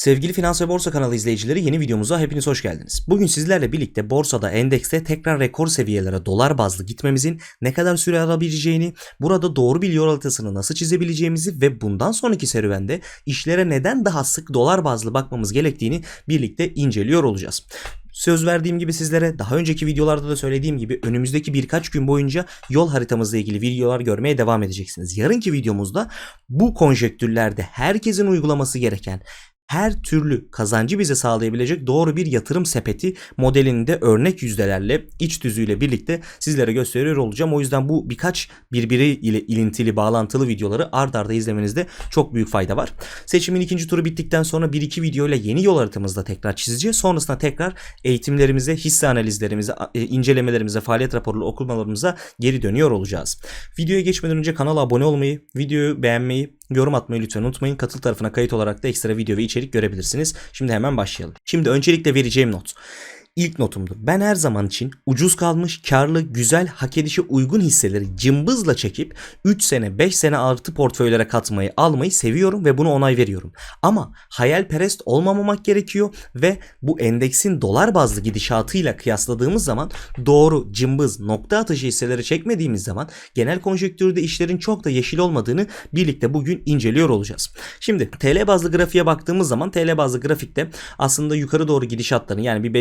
Sevgili Finans ve Borsa kanalı izleyicileri yeni videomuza hepiniz hoş geldiniz. Bugün sizlerle birlikte borsada endekste tekrar rekor seviyelere dolar bazlı gitmemizin ne kadar süre alabileceğini, burada doğru bir yol haritasını nasıl çizebileceğimizi ve bundan sonraki serüvende işlere neden daha sık dolar bazlı bakmamız gerektiğini birlikte inceliyor olacağız. Söz verdiğim gibi sizlere daha önceki videolarda da söylediğim gibi önümüzdeki birkaç gün boyunca yol haritamızla ilgili videolar görmeye devam edeceksiniz. Yarınki videomuzda bu konjektürlerde herkesin uygulaması gereken her türlü kazancı bize sağlayabilecek doğru bir yatırım sepeti modelini de örnek yüzdelerle iç düzüyle birlikte sizlere gösteriyor olacağım. O yüzden bu birkaç birbiriyle ilintili bağlantılı videoları ard arda izlemenizde çok büyük fayda var. Seçimin ikinci turu bittikten sonra 1-2 video ile yeni yol haritamızda tekrar çizeceğiz. Sonrasında tekrar eğitimlerimize, hisse analizlerimize, e, incelemelerimize, faaliyet raporlu okumalarımıza geri dönüyor olacağız. Videoya geçmeden önce kanala abone olmayı, videoyu beğenmeyi, yorum atmayı lütfen unutmayın. Katıl tarafına kayıt olarak da ekstra video ve içerik görebilirsiniz. Şimdi hemen başlayalım. Şimdi öncelikle vereceğim not. İlk notumdur. Ben her zaman için ucuz kalmış, karlı, güzel, hak edişe uygun hisseleri cımbızla çekip 3 sene, 5 sene artı portföylere katmayı, almayı seviyorum ve bunu onay veriyorum. Ama hayalperest olmamamak gerekiyor ve bu endeksin dolar bazlı gidişatıyla kıyasladığımız zaman doğru, cımbız, nokta atışı hisseleri çekmediğimiz zaman genel konjektürde işlerin çok da yeşil olmadığını birlikte bugün inceliyor olacağız. Şimdi TL bazlı grafiğe baktığımız zaman TL bazlı grafikte aslında yukarı doğru gidişatların yani bir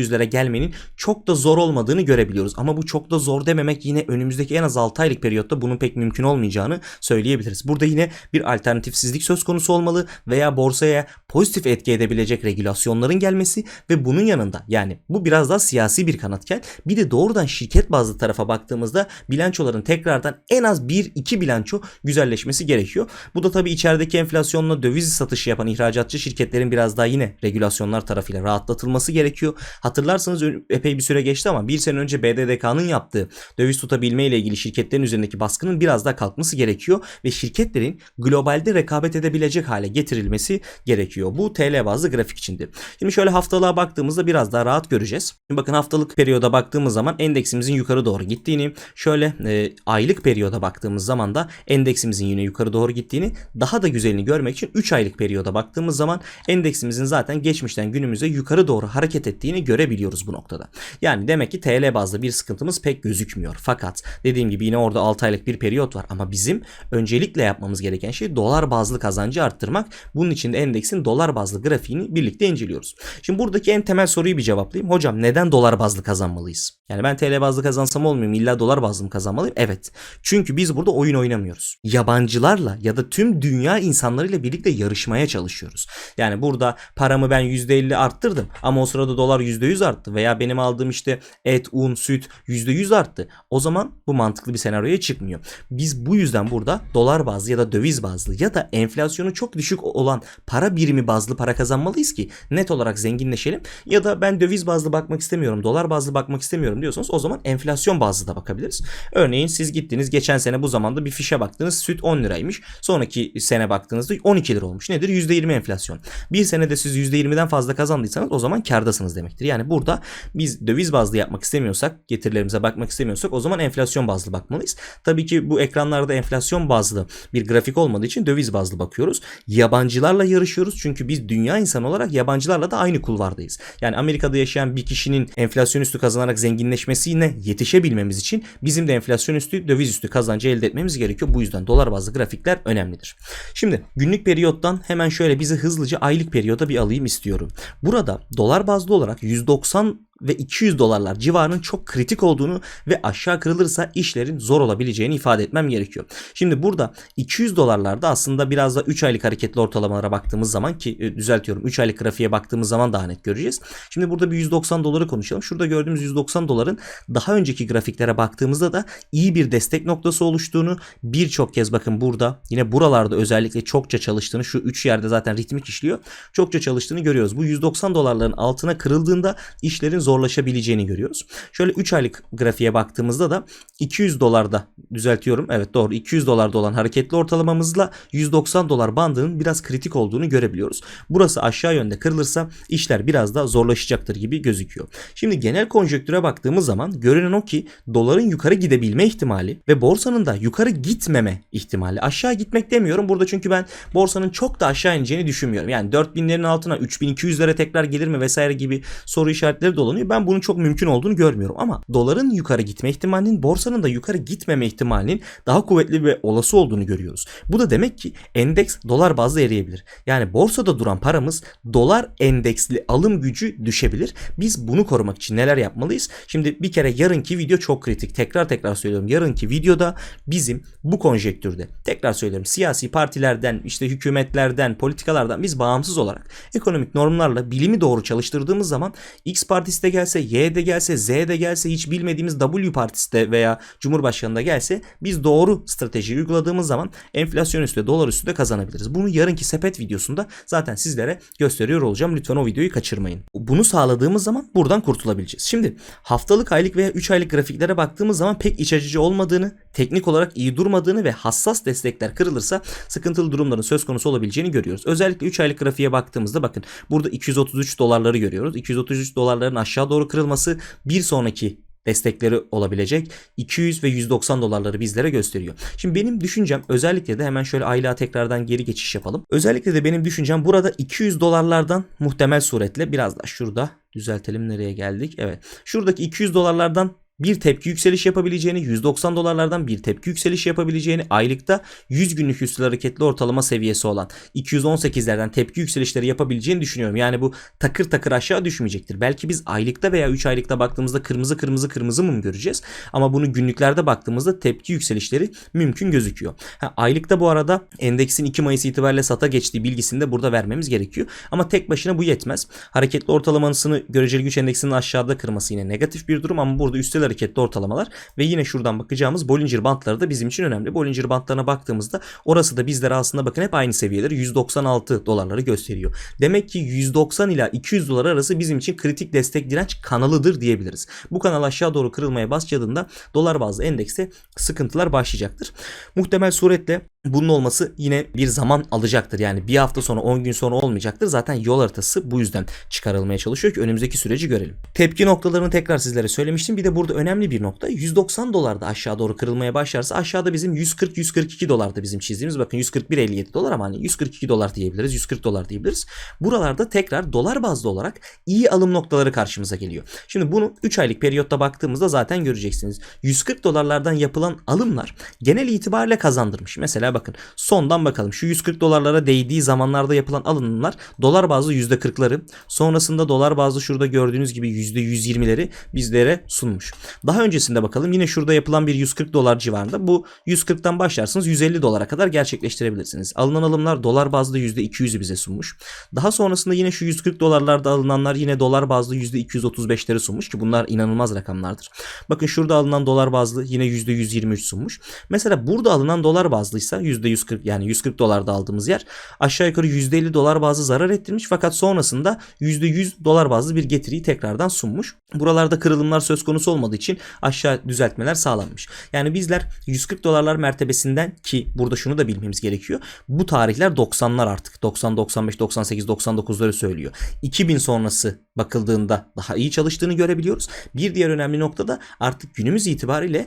5600'lere gelmenin çok da zor olmadığını görebiliyoruz. Ama bu çok da zor dememek yine önümüzdeki en az 6 aylık periyotta bunun pek mümkün olmayacağını söyleyebiliriz. Burada yine bir alternatifsizlik söz konusu olmalı veya borsaya pozitif etki edebilecek regülasyonların gelmesi ve bunun yanında yani bu biraz daha siyasi bir kanatken bir de doğrudan şirket bazlı tarafa baktığımızda bilançoların tekrardan en az 1-2 bilanço güzelleşmesi gerekiyor. Bu da tabii içerideki enflasyonla döviz satışı yapan ihracatçı şirketlerin biraz daha yine regülasyonlar tarafıyla rahatlatılması gerekiyor. Hatırlarsanız epey bir süre geçti ama bir sene önce BDDK'nın yaptığı döviz tutabilme ile ilgili şirketlerin üzerindeki baskının biraz daha kalkması gerekiyor ve şirketlerin globalde rekabet edebilecek hale getirilmesi gerekiyor. Bu TL bazlı grafik içindi. Şimdi şöyle haftalığa baktığımızda biraz daha rahat göreceğiz. Şimdi bakın haftalık periyoda baktığımız zaman endeksimizin yukarı doğru gittiğini, şöyle e, aylık periyoda baktığımız zaman da endeksimizin yine yukarı doğru gittiğini, daha da güzelini görmek için 3 aylık periyoda baktığımız zaman endeksimizin zaten geçmişten günümüze yukarı doğru hareket ettiğini görebiliyoruz bu noktada. Yani demek ki TL bazlı bir sıkıntımız pek gözükmüyor. Fakat dediğim gibi yine orada 6 aylık bir periyot var ama bizim öncelikle yapmamız gereken şey dolar bazlı kazancı arttırmak. Bunun için de endeksin dolar bazlı grafiğini birlikte inceliyoruz. Şimdi buradaki en temel soruyu bir cevaplayayım. Hocam neden dolar bazlı kazanmalıyız? Yani ben TL bazlı kazansam olmuyor mu? İlla dolar bazlı mı kazanmalıyım? Evet. Çünkü biz burada oyun oynamıyoruz. Yabancılarla ya da tüm dünya insanlarıyla birlikte yarışmaya çalışıyoruz. Yani burada paramı ben %50 arttırdım ama o sırada dolar %100 arttı veya benim aldığım işte et, un, süt %100 arttı. O zaman bu mantıklı bir senaryoya çıkmıyor. Biz bu yüzden burada dolar bazlı ya da döviz bazlı ya da enflasyonu çok düşük olan para birimi bazlı para kazanmalıyız ki net olarak zenginleşelim. Ya da ben döviz bazlı bakmak istemiyorum, dolar bazlı bakmak istemiyorum diyorsanız o zaman enflasyon bazlı da bakabiliriz. Örneğin siz gittiniz geçen sene bu zamanda bir fişe baktınız süt 10 liraymış. Sonraki sene baktığınızda 12 lira olmuş. Nedir? %20 enflasyon. Bir senede siz %20'den fazla kazandıysanız o zaman kardasınız demektir. Yani burada biz döviz bazlı yapmak istemiyorsak, getirilerimize bakmak istemiyorsak o zaman enflasyon bazlı bakmalıyız. Tabii ki bu ekranlarda enflasyon bazlı bir grafik olmadığı için döviz bazlı bakıyoruz. Yabancılarla yarışıyoruz çünkü biz dünya insanı olarak yabancılarla da aynı kulvardayız. Yani Amerika'da yaşayan bir kişinin enflasyon üstü kazanarak zenginleşmesine yetişebilmemiz için bizim de enflasyon üstü döviz üstü kazancı elde etmemiz gerekiyor. Bu yüzden dolar bazlı grafikler önemlidir. Şimdi günlük periyottan hemen şöyle bizi hızlıca aylık periyoda bir alayım istiyorum. Burada dolar bazlı olarak 190 ve 200 dolarlar civarının çok kritik olduğunu ve aşağı kırılırsa işlerin zor olabileceğini ifade etmem gerekiyor. Şimdi burada 200 dolarlarda aslında biraz da 3 aylık hareketli ortalamalara baktığımız zaman ki e, düzeltiyorum 3 aylık grafiğe baktığımız zaman daha net göreceğiz. Şimdi burada bir 190 doları konuşalım. Şurada gördüğümüz 190 doların daha önceki grafiklere baktığımızda da iyi bir destek noktası oluştuğunu birçok kez bakın burada yine buralarda özellikle çokça çalıştığını şu 3 yerde zaten ritmik işliyor. Çokça çalıştığını görüyoruz. Bu 190 dolarların altına kırıldığında işlerin zor zorlaşabileceğini görüyoruz. Şöyle 3 aylık grafiğe baktığımızda da 200 dolarda düzeltiyorum. Evet doğru 200 dolarda olan hareketli ortalamamızla 190 dolar bandının biraz kritik olduğunu görebiliyoruz. Burası aşağı yönde kırılırsa işler biraz da zorlaşacaktır gibi gözüküyor. Şimdi genel konjonktüre baktığımız zaman görünen o ki doların yukarı gidebilme ihtimali ve borsanın da yukarı gitmeme ihtimali. Aşağı gitmek demiyorum burada çünkü ben borsanın çok da aşağı ineceğini düşünmüyorum. Yani 4000'lerin altına 3200'lere tekrar gelir mi vesaire gibi soru işaretleri dolanıyor. Ben bunun çok mümkün olduğunu görmüyorum ama doların yukarı gitme ihtimalinin borsanın da yukarı gitmeme ihtimalinin daha kuvvetli ve olası olduğunu görüyoruz. Bu da demek ki endeks dolar bazlı eriyebilir. Yani borsada duran paramız dolar endeksli alım gücü düşebilir. Biz bunu korumak için neler yapmalıyız? Şimdi bir kere yarınki video çok kritik. Tekrar tekrar söylüyorum. Yarınki videoda bizim bu konjektürde tekrar söylüyorum siyasi partilerden işte hükümetlerden politikalardan biz bağımsız olarak ekonomik normlarla bilimi doğru çalıştırdığımız zaman X partisi de gelse Y de gelse Z de gelse hiç bilmediğimiz W partisi de veya Cumhurbaşkanı da gelse biz doğru strateji uyguladığımız zaman enflasyon üstü dolar üstü de kazanabiliriz. Bunu yarınki sepet videosunda zaten sizlere gösteriyor olacağım. Lütfen o videoyu kaçırmayın. Bunu sağladığımız zaman buradan kurtulabileceğiz. Şimdi haftalık, aylık veya 3 aylık grafiklere baktığımız zaman pek iç açıcı olmadığını, teknik olarak iyi durmadığını ve hassas destekler kırılırsa sıkıntılı durumların söz konusu olabileceğini görüyoruz. Özellikle 3 aylık grafiğe baktığımızda bakın burada 233 dolarları görüyoruz. 233 dolarların aşağı doğru kırılması bir sonraki destekleri olabilecek 200 ve 190 dolarları bizlere gösteriyor. Şimdi benim düşüncem özellikle de hemen şöyle aylığa tekrardan geri geçiş yapalım. Özellikle de benim düşüncem burada 200 dolarlardan muhtemel suretle biraz da şurada düzeltelim nereye geldik. Evet. Şuradaki 200 dolarlardan bir tepki yükseliş yapabileceğini, 190 dolarlardan bir tepki yükseliş yapabileceğini, aylıkta 100 günlük üstü hareketli ortalama seviyesi olan 218'lerden tepki yükselişleri yapabileceğini düşünüyorum. Yani bu takır takır aşağı düşmeyecektir. Belki biz aylıkta veya 3 aylıkta baktığımızda kırmızı kırmızı kırmızı mum göreceğiz. Ama bunu günlüklerde baktığımızda tepki yükselişleri mümkün gözüküyor. Ha, aylıkta bu arada endeksin 2 Mayıs itibariyle sata geçtiği bilgisini de burada vermemiz gerekiyor. Ama tek başına bu yetmez. Hareketli ortalamasını göreceli güç endeksinin aşağıda kırması yine negatif bir durum ama burada üstel hareketli ortalamalar ve yine şuradan bakacağımız Bollinger bantları da bizim için önemli. Bollinger bantlarına baktığımızda orası da bizlere aslında bakın hep aynı seviyeleri 196 dolarları gösteriyor. Demek ki 190 ila 200 dolar arası bizim için kritik destek direnç kanalıdır diyebiliriz. Bu kanal aşağı doğru kırılmaya başladığında dolar bazlı endekste sıkıntılar başlayacaktır. Muhtemel suretle bunun olması yine bir zaman alacaktır. Yani bir hafta sonra 10 gün sonra olmayacaktır. Zaten yol haritası bu yüzden çıkarılmaya çalışıyor ki önümüzdeki süreci görelim. Tepki noktalarını tekrar sizlere söylemiştim. Bir de burada önemli bir nokta 190 dolarda aşağı doğru kırılmaya başlarsa aşağıda bizim 140-142 dolarda bizim çizdiğimiz bakın 141.57 dolar ama hani 142 dolar diyebiliriz 140 dolar diyebiliriz. Buralarda tekrar dolar bazlı olarak iyi alım noktaları karşımıza geliyor. Şimdi bunu 3 aylık periyotta baktığımızda zaten göreceksiniz. 140 dolarlardan yapılan alımlar genel itibariyle kazandırmış. Mesela bakın sondan bakalım şu 140 dolarlara değdiği zamanlarda yapılan alımlar dolar bazlı %40'ları sonrasında dolar bazlı şurada gördüğünüz gibi %120'leri bizlere sunmuş. Daha öncesinde bakalım yine şurada yapılan bir 140 dolar civarında bu 140'tan başlarsınız 150 dolara kadar gerçekleştirebilirsiniz. Alınan alımlar dolar bazlı %200'ü bize sunmuş. Daha sonrasında yine şu 140 dolarlarda alınanlar yine dolar bazlı %235'leri sunmuş ki bunlar inanılmaz rakamlardır. Bakın şurada alınan dolar bazlı yine %123 sunmuş. Mesela burada alınan dolar bazlıysa %140 yani 140 dolarda aldığımız yer aşağı yukarı %50 dolar bazlı zarar ettirmiş fakat sonrasında %100 dolar bazlı bir getiriyi tekrardan sunmuş. Buralarda kırılımlar söz konusu olmadığı için aşağı düzeltmeler sağlanmış. Yani bizler 140 dolarlar mertebesinden ki burada şunu da bilmemiz gerekiyor. Bu tarihler 90'lar artık. 90, 95, 98, 99'ları söylüyor. 2000 sonrası bakıldığında daha iyi çalıştığını görebiliyoruz. Bir diğer önemli nokta da artık günümüz itibariyle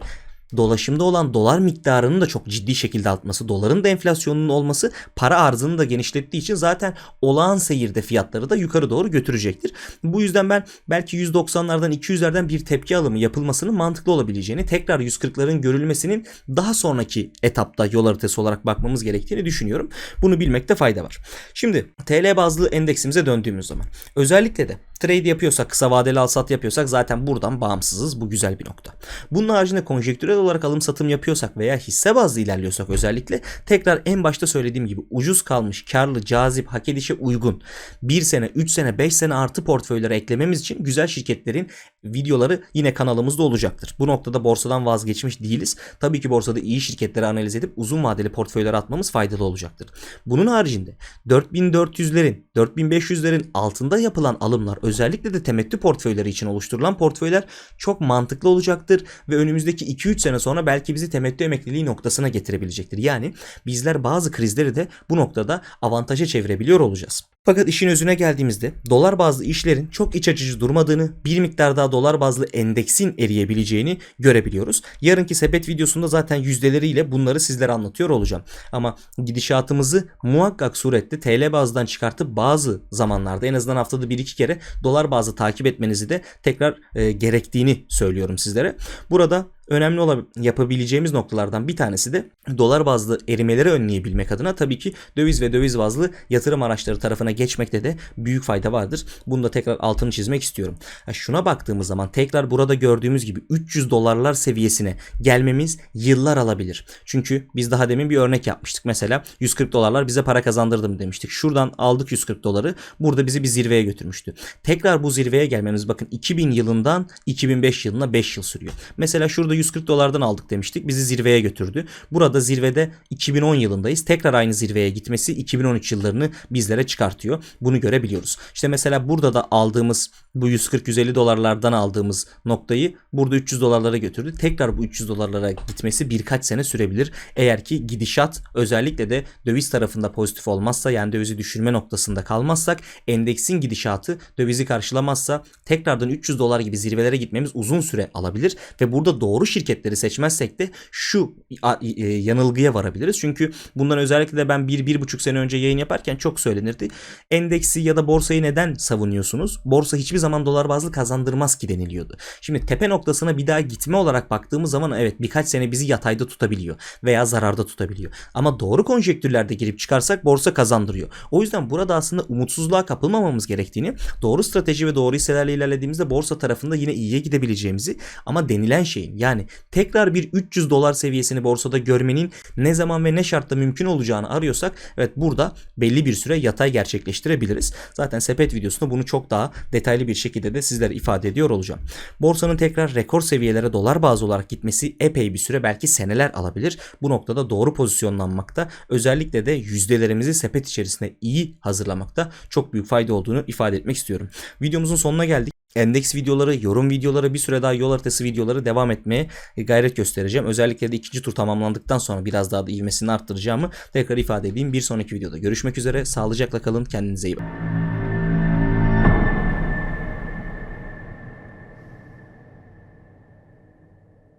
dolaşımda olan dolar miktarının da çok ciddi şekilde artması, doların da enflasyonunun olması para arzını da genişlettiği için zaten olağan seyirde fiyatları da yukarı doğru götürecektir. Bu yüzden ben belki 190'lardan 200'lerden bir tepki alımı yapılmasının mantıklı olabileceğini, tekrar 140'ların görülmesinin daha sonraki etapta yol haritası olarak bakmamız gerektiğini düşünüyorum. Bunu bilmekte fayda var. Şimdi TL bazlı endeksimize döndüğümüz zaman özellikle de trade yapıyorsak, kısa vadeli al sat yapıyorsak zaten buradan bağımsızız. Bu güzel bir nokta. Bunun haricinde konjektürel olarak alım satım yapıyorsak veya hisse bazlı ilerliyorsak özellikle tekrar en başta söylediğim gibi ucuz kalmış, karlı, cazip, hak edişe uygun 1 sene, 3 sene, 5 sene artı portföylere eklememiz için güzel şirketlerin videoları yine kanalımızda olacaktır. Bu noktada borsadan vazgeçmiş değiliz. Tabii ki borsada iyi şirketleri analiz edip uzun vadeli portföylere atmamız faydalı olacaktır. Bunun haricinde 4400'lerin, 4500'lerin altında yapılan alımlar özellikle de temettü portföyleri için oluşturulan portföyler çok mantıklı olacaktır ve önümüzdeki 2-3 sene sonra belki bizi temettü emekliliği noktasına getirebilecektir. Yani bizler bazı krizleri de bu noktada avantaja çevirebiliyor olacağız. Fakat işin özüne geldiğimizde dolar bazlı işlerin çok iç açıcı durmadığını, bir miktar daha dolar bazlı endeksin eriyebileceğini görebiliyoruz. Yarınki sepet videosunda zaten yüzdeleriyle bunları sizlere anlatıyor olacağım. Ama gidişatımızı muhakkak surette TL bazdan çıkartıp bazı zamanlarda en azından haftada 1-2 kere dolar bazlı takip etmenizi de tekrar e, gerektiğini söylüyorum sizlere. Burada önemli olan yapabileceğimiz noktalardan bir tanesi de dolar bazlı erimeleri önleyebilmek adına tabii ki döviz ve döviz bazlı yatırım araçları tarafına geçmekte de büyük fayda vardır. Bunu da tekrar altını çizmek istiyorum. Ha, şuna baktığımız zaman tekrar burada gördüğümüz gibi 300 dolarlar seviyesine gelmemiz yıllar alabilir. Çünkü biz daha demin bir örnek yapmıştık. Mesela 140 dolarlar bize para kazandırdım demiştik. Şuradan aldık 140 doları. Burada bizi bir zirveye götürmüştü. Tekrar bu zirveye gelmemiz bakın 2000 yılından 2005 yılına 5 yıl sürüyor. Mesela şurada 140 dolardan aldık demiştik. Bizi zirveye götürdü. Burada zirvede 2010 yılındayız. Tekrar aynı zirveye gitmesi 2013 yıllarını bizlere çıkartıyor. Bunu görebiliyoruz. İşte mesela burada da aldığımız bu 140-150 dolarlardan aldığımız noktayı burada 300 dolarlara götürdü. Tekrar bu 300 dolarlara gitmesi birkaç sene sürebilir. Eğer ki gidişat özellikle de döviz tarafında pozitif olmazsa yani dövizi düşürme noktasında kalmazsak endeksin gidişatı dövizi karşılamazsa tekrardan 300 dolar gibi zirvelere gitmemiz uzun süre alabilir ve burada doğru şirketleri seçmezsek de şu e, yanılgıya varabiliriz. Çünkü bundan özellikle de ben 1-1,5 sene önce yayın yaparken çok söylenirdi. Endeksi ya da borsayı neden savunuyorsunuz? Borsa hiçbir zaman dolar bazlı kazandırmaz ki deniliyordu. Şimdi tepe noktasına bir daha gitme olarak baktığımız zaman evet birkaç sene bizi yatayda tutabiliyor veya zararda tutabiliyor. Ama doğru konjektürlerde girip çıkarsak borsa kazandırıyor. O yüzden burada aslında umutsuzluğa kapılmamamız gerektiğini, doğru strateji ve doğru hisselerle ilerlediğimizde borsa tarafında yine iyiye gidebileceğimizi ama denilen şeyin yani tekrar bir 300 dolar seviyesini borsada görmenin ne zaman ve ne şartta mümkün olacağını arıyorsak evet burada belli bir süre yatay gerçekleştirebiliriz. Zaten sepet videosunda bunu çok daha detaylı bir şekilde de sizlere ifade ediyor olacağım. Borsanın tekrar rekor seviyelere dolar bazı olarak gitmesi epey bir süre belki seneler alabilir. Bu noktada doğru pozisyonlanmakta özellikle de yüzdelerimizi sepet içerisinde iyi hazırlamakta çok büyük fayda olduğunu ifade etmek istiyorum. Videomuzun sonuna geldik. Endeks videoları, yorum videoları, bir süre daha yol haritası videoları devam etmeye gayret göstereceğim. Özellikle de ikinci tur tamamlandıktan sonra biraz daha da ivmesini arttıracağımı tekrar ifade edeyim. Bir sonraki videoda görüşmek üzere. Sağlıcakla kalın. Kendinize iyi bakın.